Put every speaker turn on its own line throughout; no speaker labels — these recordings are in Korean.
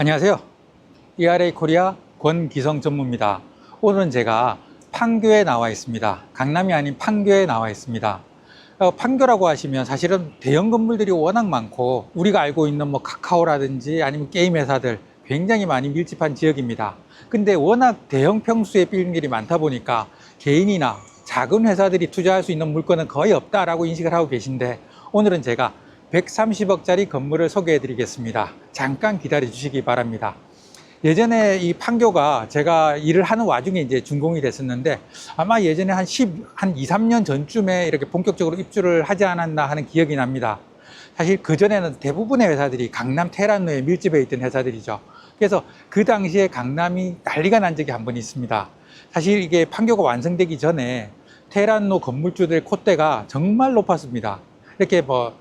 안녕하세요. ERA 코리아 권기성 전무입니다. 오늘은 제가 판교에 나와 있습니다. 강남이 아닌 판교에 나와 있습니다. 어, 판교라고 하시면 사실은 대형 건물들이 워낙 많고 우리가 알고 있는 뭐 카카오라든지 아니면 게임 회사들 굉장히 많이 밀집한 지역입니다. 근데 워낙 대형 평수의 빌딩들이 많다 보니까 개인이나 작은 회사들이 투자할 수 있는 물건은 거의 없다라고 인식을 하고 계신데 오늘은 제가 130억짜리 건물을 소개해 드리겠습니다. 잠깐 기다려 주시기 바랍니다. 예전에 이 판교가 제가 일을 하는 와중에 이제 준공이 됐었는데 아마 예전에 한 10, 한 2, 3년 전쯤에 이렇게 본격적으로 입주를 하지 않았나 하는 기억이 납니다. 사실 그전에는 대부분의 회사들이 강남 테란로에 밀집해 있던 회사들이죠. 그래서 그 당시에 강남이 난리가 난 적이 한 번 있습니다. 사실 이게 판교가 완성되기 전에 테란로 건물주들 의 콧대가 정말 높았습니다. 이렇게 뭐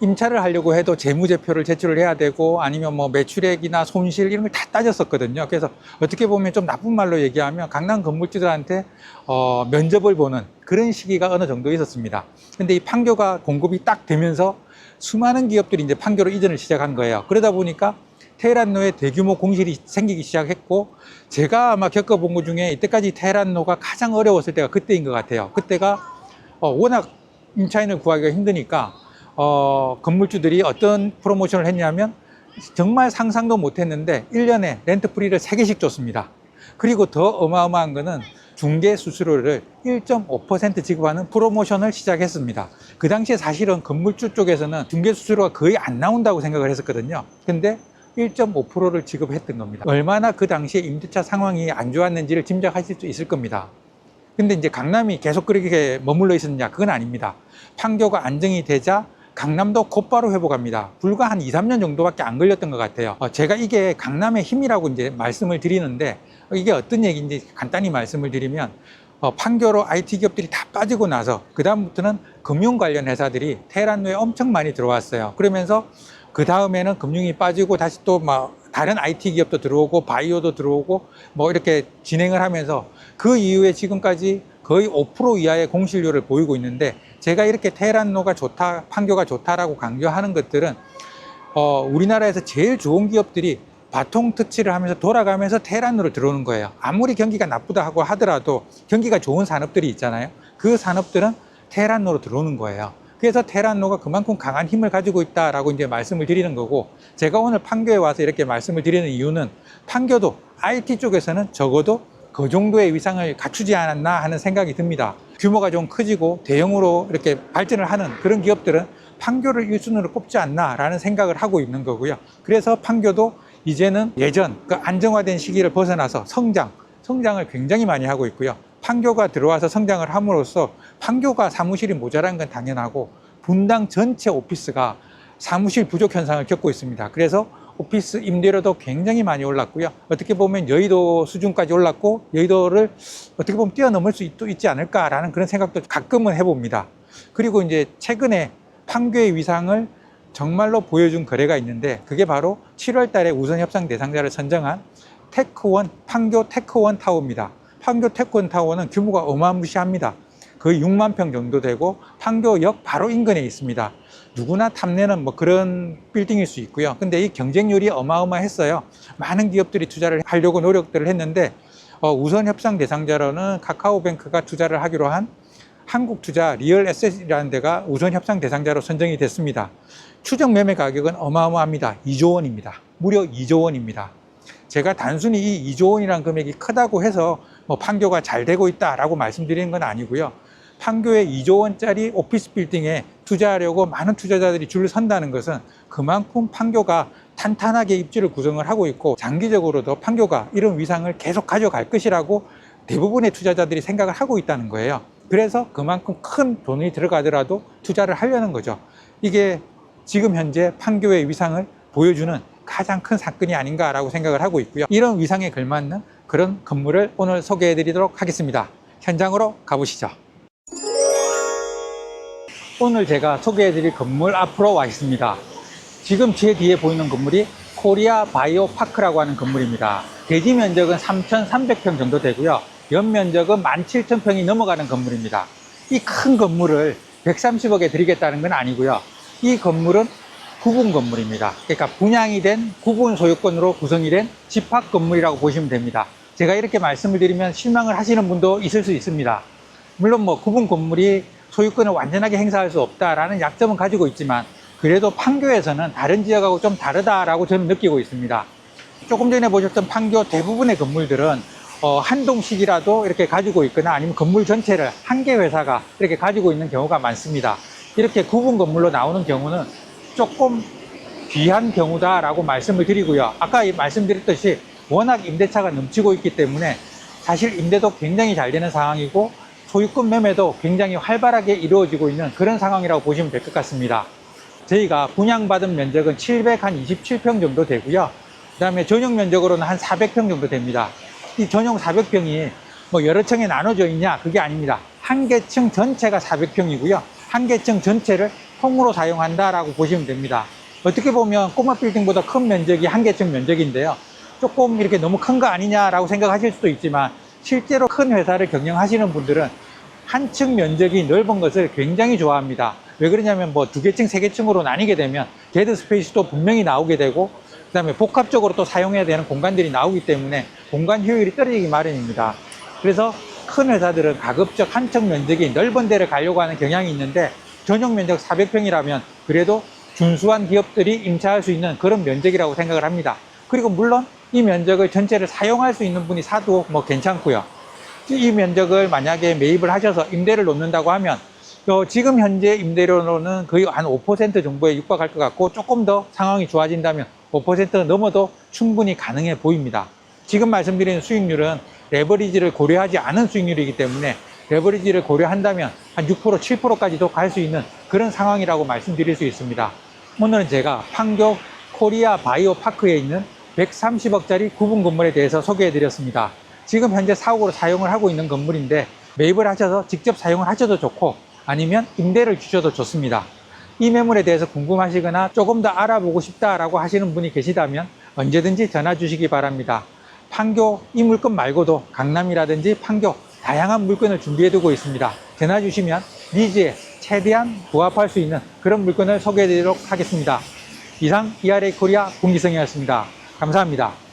임차를 하려고 해도 재무제표를 제출을 해야 되고 아니면 뭐 매출액이나 손실 이런 걸 다 따졌었거든요. 그래서 어떻게 보면 좀 나쁜 말로 얘기하면 강남 건물주들한테 어, 면접을 보는 그런 시기가 어느 정도 있었습니다. 근데 이 판교가 공급이 딱 되면서 수많은 기업들이 이제 판교로 이전을 시작한 거예요. 그러다 보니까 테헤란로에 대규모 공실이 생기기 시작했고 제가 아마 겪어본 것 중에 이때까지 테헤란로가 가장 어려웠을 때가 그때인 것 같아요. 그때가 어, 워낙 임차인을 구하기가 힘드니까 어, 건물주들이 어떤 프로모션을 했냐면 정말 상상도 못했는데 1년에 렌트 프리를 3개씩 줬습니다. 그리고 더 어마어마한 거는 중개 수수료를 1.5% 지급하는 프로모션을 시작했습니다. 그 당시에 사실은 건물주 쪽에서는 중개 수수료가 거의 안 나온다고 생각을 했었거든요. 근데 1.5%를 지급했던 겁니다. 얼마나 그 당시에 임대차 상황이 안 좋았는지를 짐작하실 수 있을 겁니다. 근데 이제 강남이 계속 그렇게 머물러 있었느냐? 그건 아닙니다. 판교가 안정이 되자 강남도 곧바로 회복합니다. 불과 한 2, 3년 정도밖에 안 걸렸던 것 같아요. 어, 제가 이게 강남의 힘이라고 이제 말씀을 드리는데 이게 어떤 얘기인지 간단히 말씀을 드리면 어, 판교로 IT 기업들이 다 빠지고 나서 그 다음부터는 금융 관련 회사들이 테헤란로에 엄청 많이 들어왔어요. 그러면서 그 다음에는 금융이 빠지고 다시 또 막 다른 IT 기업도 들어오고 바이오도 들어오고 뭐 이렇게 진행을 하면서 그 이후에 지금까지 거의 5% 이하의 공실률을 보이고 있는데 제가 이렇게 테헤란로가 좋다, 판교가 좋다라고 강조하는 것들은 어, 우리나라에서 제일 좋은 기업들이 바통 터치를 하면서 돌아가면서 테헤란로를 들어오는 거예요. 아무리 경기가 나쁘다 하고 하더라도 경기가 좋은 산업들이 있잖아요. 그 산업들은 테헤란로로 들어오는 거예요. 그래서 테란노가 그만큼 강한 힘을 가지고 있다라고 이제 말씀을 드리는 거고 제가 오늘 판교에 와서 이렇게 말씀을 드리는 이유는 판교도 IT 쪽에서는 적어도 그 정도의 위상을 갖추지 않았나 하는 생각이 듭니다. 규모가 좀 커지고 대형으로 이렇게 발전을 하는 그런 기업들은 판교를 1순위로 꼽지 않나라는 생각을 하고 있는 거고요. 그래서 판교도 이제는 예전 그 안정화된 시기를 벗어나서 성장, 성장을 굉장히 많이 하고 있고요. 판교가 들어와서 성장을 함으로써 판교가 사무실이 모자란 건 당연하고 분당 전체 오피스가 사무실 부족 현상을 겪고 있습니다. 그래서 오피스 임대료도 굉장히 많이 올랐고요. 어떻게 보면 여의도 수준까지 올랐고 여의도를 어떻게 보면 뛰어넘을 수 있, 있지 않을까라는 그런 생각도 가끔은 해봅니다. 그리고 이제 최근에 판교의 위상을 정말로 보여준 거래가 있는데 그게 바로 7월 달에 우선 협상 대상자를 선정한 테크원, 판교 테크원 타워입니다. 판교 테크원 타워는 규모가 어마무시합니다. 거의 6만 평 정도 되고 판교역 바로 인근에 있습니다. 누구나 탐내는 뭐 그런 빌딩일 수 있고요. 근데 이 경쟁률이 어마어마했어요. 많은 기업들이 투자를 하려고 노력들을 했는데 어, 우선 협상 대상자로는 카카오뱅크가 투자를 하기로 한 한국투자 리얼 에셋이라는 데가 우선 협상 대상자로 선정이 됐습니다. 추정 매매 가격은 어마어마합니다. 2조 원입니다. 무려 2조 원입니다. 제가 단순히 이 2조 원이라는 금액이 크다고 해서 뭐 판교가 잘 되고 있다라고 말씀드리는 건 아니고요. 판교에 2조 원짜리 오피스 빌딩에 투자하려고 많은 투자자들이 줄을 선다는 것은 그만큼 판교가 탄탄하게 입지를 구성을 하고 있고 장기적으로도 판교가 이런 위상을 계속 가져갈 것이라고 대부분의 투자자들이 생각을 하고 있다는 거예요. 그래서 그만큼 큰 돈이 들어가더라도 투자를 하려는 거죠. 이게 지금 현재 판교의 위상을 보여주는 가장 큰 사건이 아닌가라고 생각을 하고 있고요. 이런 위상에 걸맞는 그런 건물을 오늘 소개해 드리도록 하겠습니다. 현장으로 가보시죠. 오늘 제가 소개해 드릴 건물 앞으로 와 있습니다. 지금 제 뒤에 보이는 건물이 코리아 바이오 파크라고 하는 건물입니다. 대지 면적은 3,300평 정도 되고요. 연 면적은 17,000평이 넘어가는 건물입니다. 이 큰 건물을 130억에 드리겠다는 건 아니고요. 이 건물은 구분 건물입니다. 그러니까 분양이 된 구분 소유권으로 구성이 된 집합 건물이라고 보시면 됩니다. 제가 이렇게 말씀을 드리면 실망을 하시는 분도 있을 수 있습니다. 물론 뭐 구분 건물이 소유권을 완전하게 행사할 수 없다라는 약점은 가지고 있지만 그래도 판교에서는 다른 지역하고 좀 다르다라고 저는 느끼고 있습니다. 조금 전에 보셨던 판교 대부분의 건물들은 어, 한 동씩이라도 이렇게 가지고 있거나 아니면 건물 전체를 한 개 회사가 이렇게 가지고 있는 경우가 많습니다. 이렇게 구분 건물로 나오는 경우는 조금 귀한 경우다라고 말씀을 드리고요. 아까 이 말씀드렸듯이 워낙 임대차가 넘치고 있기 때문에 사실 임대도 굉장히 잘 되는 상황이고 소유권 매매도 굉장히 활발하게 이루어지고 있는 그런 상황이라고 보시면 될 것 같습니다. 저희가 분양받은 면적은 727평 정도 되고요. 그 다음에 전용 면적으로는 한 400평 정도 됩니다. 이 전용 400평이 뭐 여러 층에 나눠져 있냐? 그게 아닙니다. 한 개 층 전체가 400평이고요. 한 개 층 전체를 통으로 사용한다라고 보시면 됩니다. 어떻게 보면 꼬마 빌딩보다 큰 면적이 한 개 층 면적인데요. 조금 이렇게 너무 큰 거 아니냐라고 생각하실 수도 있지만 실제로 큰 회사를 경영하시는 분들은 한 층 면적이 넓은 것을 굉장히 좋아합니다. 왜 그러냐면 뭐 두 개 층, 세 개 층으로 나뉘게 되면 데드 스페이스도 분명히 나오게 되고 그 다음에 복합적으로 또 사용해야 되는 공간들이 나오기 때문에 공간 효율이 떨어지기 마련입니다. 그래서 큰 회사들은 가급적 한 층 면적이 넓은 데를 가려고 하는 경향이 있는데 전용 면적 400평이라면 그래도 준수한 기업들이 임차할 수 있는 그런 면적이라고 생각을 합니다. 그리고 물론 이 면적을 전체를 사용할 수 있는 분이 사도 뭐 괜찮고요. 이 면적을 만약에 매입을 하셔서 임대를 놓는다고 하면 어, 지금 현재 임대료로는 거의 한 5% 정도에 육박할 것 같고 조금 더 상황이 좋아진다면 5% 넘어도 충분히 가능해 보입니다. 지금 말씀드리는 수익률은 레버리지를 고려하지 않은 수익률이기 때문에 레버리지를 고려한다면 한 6%, 7%까지도 갈 수 있는 그런 상황이라고 말씀드릴 수 있습니다. 오늘은 제가 판교 코리아 바이오 파크에 있는 130억짜리 구분 건물에 대해서 소개해 드렸습니다. 지금 현재 사옥으로 사용을 하고 있는 건물인데 매입을 하셔서 직접 사용을 하셔도 좋고 아니면 임대를 주셔도 좋습니다. 이 매물에 대해서 궁금하시거나 조금 더 알아보고 싶다라고 하시는 분이 계시다면 언제든지 전화 주시기 바랍니다. 판교 이 물건 말고도 강남이라든지 판교 다양한 물건을 준비해 두고 있습니다. 전화 주시면 니즈에 최대한 부합할 수 있는 그런 물건을 소개해 드리도록 하겠습니다. 이상 ERA 코리아 공기성이었습니다. 감사합니다.